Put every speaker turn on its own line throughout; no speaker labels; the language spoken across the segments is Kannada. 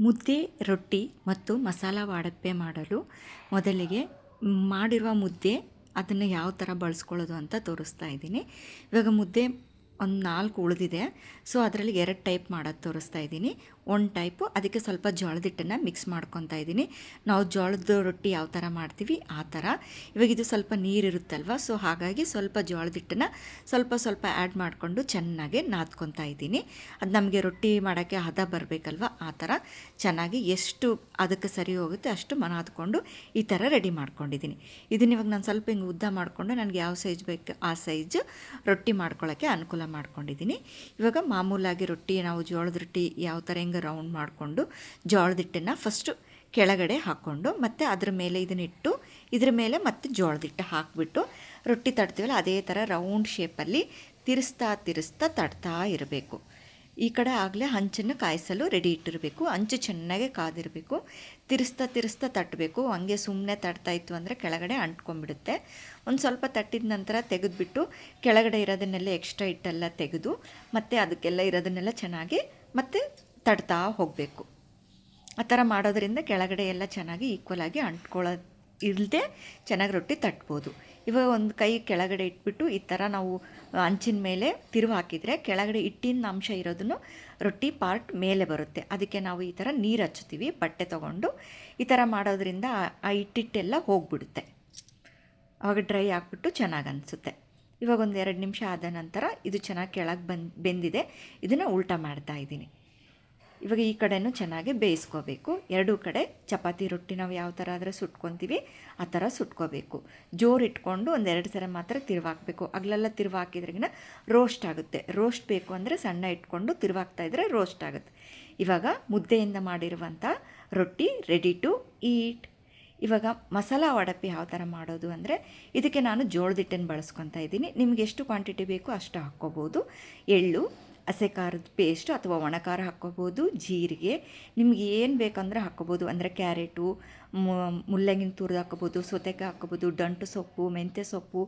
ಮುದ್ದೆ, ರೊಟ್ಟಿ ಮತ್ತು ಮಸಾಲ ವಾಡಪ್ಪೆ ಮಾಡಲು ಮೊದಲಿಗೆ ಮಾಡಿರುವ ಮುದ್ದೆ ಅದನ್ನು ಯಾವ ಥರ ಬಳಸ್ಕೊಳ್ಳೋದು ಅಂತ ತೋರಿಸ್ತಾ ಇದ್ದೀನಿ. ಇವಾಗ ಮುದ್ದೆ ಒಂದು ನಾಲ್ಕು ಉಳಿದಿದೆ. ಸೊ, ಅದರಲ್ಲಿ ಎರಡು ಟೈಪ್ ಮಾಡೋದು ತೋರಿಸ್ತಾ ಇದ್ದೀನಿ. ಒಂದು ಟೈಪು ಅದಕ್ಕೆ ಸ್ವಲ್ಪ ಜೋಳದ ಹಿಟ್ಟನ್ನು ಮಿಕ್ಸ್ ಮಾಡ್ಕೊತಾ ಇದ್ದೀನಿ. ನಾವು ಜೋಳದ ರೊಟ್ಟಿ ಯಾವ ಥರ ಮಾಡ್ತೀವಿ, ಆ ಥರ ಇವಾಗ ಇದು ಸ್ವಲ್ಪ ನೀರಿರುತ್ತಲ್ವ ಸೊ ಹಾಗಾಗಿ ಸ್ವಲ್ಪ ಜೋಳದ ಹಿಟ್ಟನ್ನು ಸ್ವಲ್ಪ ಸ್ವಲ್ಪ ಆ್ಯಡ್ ಮಾಡಿಕೊಂಡು ಚೆನ್ನಾಗಿ ನಾದ್ಕೊತಾ ಇದ್ದೀನಿ. ಅದು ನಮಗೆ ರೊಟ್ಟಿ ಮಾಡೋಕ್ಕೆ ಹದ ಬರಬೇಕಲ್ವ, ಆ ಥರ ಚೆನ್ನಾಗಿ ಎಷ್ಟು ಅದಕ್ಕೆ ಸರಿ ಹೋಗುತ್ತೆ ಅಷ್ಟು ನಾದ್ಕೊಂಡು ಈ ಥರ ರೆಡಿ ಮಾಡ್ಕೊಂಡಿದ್ದೀನಿ. ಇದನ್ನ ಇವಾಗ ನಾನು ಸ್ವಲ್ಪ ಹಿಂಗೆ ಉದ್ದ ಮಾಡಿಕೊಂಡು ನನಗೆ ಯಾವ ಸೈಜ್ ಬೇಕು, ಆ ಸೈಜ್ ರೊಟ್ಟಿ ಮಾಡ್ಕೊಳ್ಳೋಕ್ಕೆ ಅನುಕೂಲ ಮಾಡ್ಕೊಂಡಿದ್ದೀನಿ. ಇವಾಗ ಮಾಮೂಲಾಗಿ ರೊಟ್ಟಿ, ನಾವು ಜೋಳದ ರೊಟ್ಟಿ ಯಾವ ಥರ ಹಿಂಗೆ ರೌಂಡ್ ಮಾಡಿಕೊಂಡು ಜೋಳದ ಹಿಟ್ಟನ್ನು ಫಸ್ಟು ಕೆಳಗಡೆ ಹಾಕ್ಕೊಂಡು ಮತ್ತು ಅದ್ರ ಮೇಲೆ ಇದನ್ನಿಟ್ಟು ಇದ್ರ ಮೇಲೆ ಮತ್ತೆ ಜೋಳದ ಹಿಟ್ಟು ಹಾಕಿಬಿಟ್ಟು ರೊಟ್ಟಿ ತಡ್ತೀವಲ್ಲ ಅದೇ ಥರ ರೌಂಡ್ ಶೇಪಲ್ಲಿ ತಿರ್ಸ್ತಾ ತಿರ್ಸ್ತಾ ತಡ್ತಾ ಇರಬೇಕು. ಈ ಕಡೆ ಆಗಲೇ ಹಂಚನ್ನು ಕಾಯಿಸಲು ರೆಡಿ ಇಟ್ಟಿರಬೇಕು. ಹಂಚು ಚೆನ್ನಾಗೆ ಕಾದಿರಬೇಕು. ತಿರ್ಸ್ತಾ ತಿರ್ಸ್ತಾ ತಟ್ಟಬೇಕು ಹಂಗೆ ಸುಮ್ಮನೆ ತಡ್ತಾ ಇತ್ತು ಅಂದರೆ ಕೆಳಗಡೆ ಅಂಟ್ಕೊಂಡ್ಬಿಡುತ್ತೆ. ಒಂದು ಸ್ವಲ್ಪ ತಟ್ಟಿದ ನಂತರ ತೆಗೆದುಬಿಟ್ಟು ಕೆಳಗಡೆ ಇರೋದನ್ನೆಲ್ಲ ಎಕ್ಸ್ಟ್ರಾ ಹಿಟ್ಟೆಲ್ಲ ತೆಗೆದು ಮತ್ತು ಅದಕ್ಕೆಲ್ಲ ಇರೋದನ್ನೆಲ್ಲ ಚೆನ್ನಾಗಿ ಮತ್ತೆ ತಡ್ತಾ ಹೋಗಬೇಕು. ಆ ಥರ ಮಾಡೋದ್ರಿಂದ ಕೆಳಗಡೆ ಎಲ್ಲ ಚೆನ್ನಾಗಿ ಈಕ್ವಲಾಗಿ ಅಂಟ್ಕೊಳ್ಳೋ ಇಲ್ಲದೆ ಚೆನ್ನಾಗಿ ರೊಟ್ಟಿ ತಟ್ಬೋದು. ಇವಾಗ ಒಂದು ಕೈ ಕೆಳಗಡೆ ಇಟ್ಬಿಟ್ಟು ಈ ಥರ ನಾವು ಅಂಚಿನ ಮೇಲೆ ತಿರುವು ಹಾಕಿದರೆ ಕೆಳಗಡೆ ಹಿಟ್ಟಿನ ಅಂಶ ಇರೋದನ್ನು ರೊಟ್ಟಿ ಪಾರ್ಟ್ ಮೇಲೆ ಬರುತ್ತೆ. ಅದಕ್ಕೆ ನಾವು ಈ ಥರ ನೀರು ಹಚ್ಚುತ್ತೀವಿ, ಬಟ್ಟೆ ತೊಗೊಂಡು. ಈ ಥರ ಮಾಡೋದ್ರಿಂದ ಆ ಹಿಟ್ಟಿಟ್ಟೆಲ್ಲ ಹೋಗ್ಬಿಡುತ್ತೆ. ಅವಾಗ ಡ್ರೈ ಆಗಿಬಿಟ್ಟು ಚೆನ್ನಾಗಿ ಅನಿಸುತ್ತೆ. ಇವಾಗ ಒಂದು ಎರಡು ನಿಮಿಷ ಆದ ನಂತರ ಇದು ಚೆನ್ನಾಗಿ ಕೆಳಗೆ ಬಂದು, ಬೆಂದಿದೆ. ಇದನ್ನು ಉಲ್ಟಾ ಮಾಡ್ತಾ ಇದ್ದೀನಿ. ಇವಾಗ ಈ ಕಡೆನೂ ಚೆನ್ನಾಗಿ ಬೇಯಿಸ್ಕೋಬೇಕು. ಎರಡೂ ಕಡೆ ಚಪಾತಿ, ರೊಟ್ಟಿ ನಾವು ಯಾವ ಥರ ಆದರೆ ಸುಟ್ಕೊತೀವಿ, ಆ ಥರ ಸುಟ್ಕೋಬೇಕು. ಜೋರು ಇಟ್ಕೊಂಡು ಒಂದೆರಡು ಸಲ ಮಾತ್ರ ತಿರುವಾಕಬೇಕು. ಅಗಲೆಲ್ಲ ತಿರುವಾಕಿದ್ರಿಗಿನ ರೋಸ್ಟ್ ಆಗುತ್ತೆ. ರೋಸ್ಟ್ ಬೇಕು ಅಂದರೆ ಸಣ್ಣ ಇಟ್ಕೊಂಡು ತಿರುವಾಕ್ತಾ ಇದ್ದರೆ ರೋಸ್ಟ್ ಆಗುತ್ತೆ. ಇವಾಗ ಮುದ್ದೆಯಿಂದ ಮಾಡಿರುವಂಥ ರೊಟ್ಟಿ ರೆಡಿ ಟು ಈಟ್ ಇವಾಗ ಮಸಾಲ ವಡಪಿ ಯಾವ ಥರ ಮಾಡೋದು ಅಂದರೆ ಇದಕ್ಕೆ ನಾನು ಜೋಳದ ಹಿಟ್ಟನ್ನು ಬಳಸ್ಕೊತಾ ಇದ್ದೀನಿ. ನಿಮ್ಗೆ ಎಷ್ಟು ಕ್ವಾಂಟಿಟಿ ಬೇಕೋ ಅಷ್ಟು ಹಾಕ್ಕೋಬೋದು. ಎಳ್ಳು ಹಸೆ ಖಾರದ ಪೇಸ್ಟ್ ಅಥವಾ ಒಣ ಖಾರ ಹಾಕ್ಕೋಬೋದು, ಜೀರಿಗೆ. ನಿಮಗೆ ಏನು ಬೇಕಂದ್ರೆ ಹಾಕ್ಕೋಬೋದು. ಅಂದರೆ ಕ್ಯಾರೆಟು ಮುಲ್ಲಂಗಿನ ತುರಿದು ಹಾಕ್ಕೋಬೋದು, ಸೌತೆಕಾಯಿ ಹಾಕ್ಕೋಬೋದು, ದಂಟು ಸೊಪ್ಪು, ಮೆಂತ್ಯ ಸೊಪ್ಪು.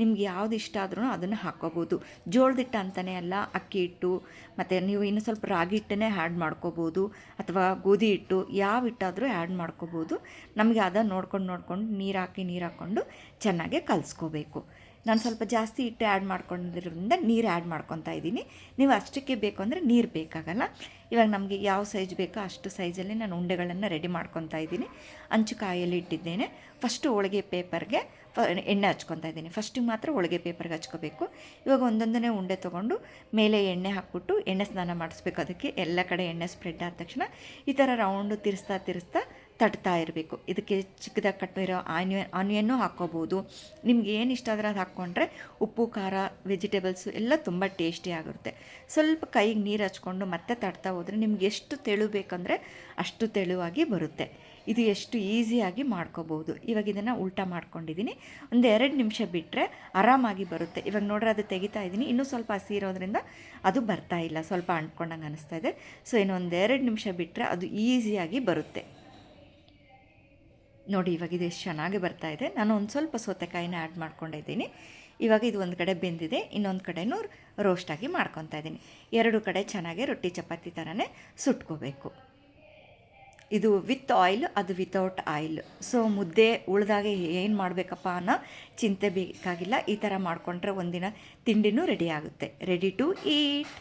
ನಿಮ್ಗೆ ಯಾವ್ದು ಇಷ್ಟ ಆದ್ರೂ ಅದನ್ನು ಹಾಕ್ಕೋಬೋದು. ಜೋಳದ ಹಿಟ್ಟು ಅಂತಲೇ ಅಲ್ಲ, ಅಕ್ಕಿ ಹಿಟ್ಟು, ಮತ್ತು ನೀವು ಇನ್ನೂ ಸ್ವಲ್ಪ ರಾಗಿ ಹಿಟ್ಟನ್ನೇ ಆ್ಯಡ್ ಮಾಡ್ಕೋಬೋದು, ಅಥವಾ ಗೋಧಿ ಹಿಟ್ಟು, ಯಾವ ಹಿಟ್ಟಾದರೂ ಆ್ಯಡ್ ಮಾಡ್ಕೋಬೋದು. ನಮಗೆ ಅದನ್ನು ನೋಡ್ಕೊಂಡು ನೋಡ್ಕೊಂಡು ನೀರು ಹಾಕಿ, ನೀರು ಹಾಕ್ಕೊಂಡು ಚೆನ್ನಾಗೆ ಕಲಿಸ್ಕೋಬೇಕು. ನಾನು ಸ್ವಲ್ಪ ಜಾಸ್ತಿ ಹಿಟ್ಟು ಆ್ಯಡ್ ಮಾಡ್ಕೊಂಡಿರೋದ್ರಿಂದ ನೀರು ಆ್ಯಡ್ ಮಾಡ್ಕೊತಾ ಇದ್ದೀನಿ. ನೀವು ಅಷ್ಟಕ್ಕೆ ಬೇಕು ಅಂದರೆ ನೀರು ಬೇಕಾಗಲ್ಲ. ಇವಾಗ ನಮಗೆ ಯಾವ ಸೈಜ್ ಬೇಕೋ ಅಷ್ಟು ಸೈಜಲ್ಲಿ ನಾನು ಉಂಡೆಗಳನ್ನು ರೆಡಿ ಮಾಡ್ಕೊತಾ ಇದ್ದೀನಿ. ಅಂಚು ಕಾಯಲ್ಲಿ ಇಟ್ಟಿದ್ದೇನೆ. ಫಸ್ಟು ಹೋಳಿಗೆ ಪೇಪರ್ಗೆ ಫ ಎಣ್ಣೆ ಹಚ್ಕೊತಾ ಇದ್ದೀನಿ. ಫಸ್ಟಿಗೆ ಮಾತ್ರ ಹೋಳಿಗೆ ಪೇಪರ್ಗೆ ಹಚ್ಕೋಬೇಕು. ಇವಾಗ ಒಂದೊಂದನೇ ಉಂಡೆ ತೊಗೊಂಡು ಮೇಲೆ ಎಣ್ಣೆ ಹಾಕ್ಬಿಟ್ಟು ಎಣ್ಣೆ ಸ್ನಾನ ಮಾಡಿಸ್ಬೇಕು. ಅದಕ್ಕೆ ಎಲ್ಲ ಕಡೆ ಎಣ್ಣೆ ಸ್ಪ್ರೆಡ್ ಆದ ತಕ್ಷಣ ಈ ಥರ ರೌಂಡು ತಿರ್ಸ್ತಾ ತಿರ್ಸ್ತಾ ತಟ್ತಾ ಇರಬೇಕು. ಇದಕ್ಕೆ ಚಿಕ್ಕದಾಗಿ ಕಟ್ಟಿರೋ ಆನಿಯನ್ ಆನಿಯನ್ನು ಹಾಕ್ಕೋಬೋದು. ನಿಮ್ಗೆ ಏನು ಇಷ್ಟ ಆದರೆ ಅದು ಹಾಕ್ಕೊಂಡ್ರೆ ಉಪ್ಪು, ಖಾರ, ವೆಜಿಟೇಬಲ್ಸು ಎಲ್ಲ ತುಂಬ ಟೇಸ್ಟಿ ಆಗಿರುತ್ತೆ ಸ್ವಲ್ಪ ಕೈಗೆ ನೀರು ಹಚ್ಕೊಂಡು ಮತ್ತೆ ತಡ್ತಾ ಹೋದರೆ ನಿಮ್ಗೆ ಎಷ್ಟು ತೆಳು ಬೇಕಂದರೆ ಅಷ್ಟು ತೆಳುವಾಗಿ ಬರುತ್ತೆ. ಇದು ಎಷ್ಟು ಈಸಿಯಾಗಿ ಮಾಡ್ಕೋಬೋದು. ಇವಾಗ ಇದನ್ನು ಉಲ್ಟಾ ಮಾಡ್ಕೊಂಡಿದ್ದೀನಿ ಒಂದು ಎರಡು ನಿಮಿಷ ಬಿಟ್ಟರೆ ಆರಾಮಾಗಿ ಬರುತ್ತೆ. ಇವಾಗ ನೋಡ್ರೆ ಅದು ತೆಗಿತಾ ಇದ್ದೀನಿ ಇನ್ನೂ ಸ್ವಲ್ಪ ಹಸಿ ಇರೋದ್ರಿಂದ ಅದು ಬರ್ತಾ ಇಲ್ಲ. ಸ್ವಲ್ಪ ಅಂಟ್ಕೊಂಡಂಗೆ ಅನಿಸ್ತಾ ಇದೆ. ಸೊ, ಇನ್ನೊಂದು ಎರಡು ನಿಮಿಷ ಬಿಟ್ಟರೆ ಅದು ಈಸಿಯಾಗಿ ಬರುತ್ತೆ. ನೋಡಿ, ಇವಾಗ ಇದು ಎಷ್ಟು ಚೆನ್ನಾಗಿ ಬರ್ತಾ ಇದೆ. ನಾನು ಒಂದು ಸ್ವಲ್ಪ ಸೌತೆಕಾಯಿನ ಆ್ಯಡ್ ಮಾಡ್ಕೊಂಡಿದ್ದೀನಿ ಇವಾಗ ಇದು ಒಂದು ಕಡೆ ಬೆಂದಿದೆ. ಇನ್ನೊಂದು ಕಡೆನೂ ರೋಸ್ಟಾಗಿ ಮಾಡ್ಕೊತಾ ಇದ್ದೀನಿ. ಎರಡು ಕಡೆ ಚೆನ್ನಾಗಿ ರೊಟ್ಟಿ ಚಪಾತಿ ಥರನೇ ಸುಟ್ಕೋಬೇಕು. ಇದು ವಿತ್ ಆಯಿಲ್ ಅದು ವಿತೌಟ್ ಆಯಿಲ್ ಸೊ ಮುದ್ದೆ ಉಳಿದಾಗ ಏನು ಮಾಡಬೇಕಪ್ಪ ಅನ್ನೋ? ಚಿಂತೆ ಬೇಕಾಗಿಲ್ಲ. ಈ ಥರ ಮಾಡಿಕೊಂಡ್ರೆ ಒಂದಿನ ತಿಂಡಿನೂ ರೆಡಿ ಆಗುತ್ತೆ. Ready to eat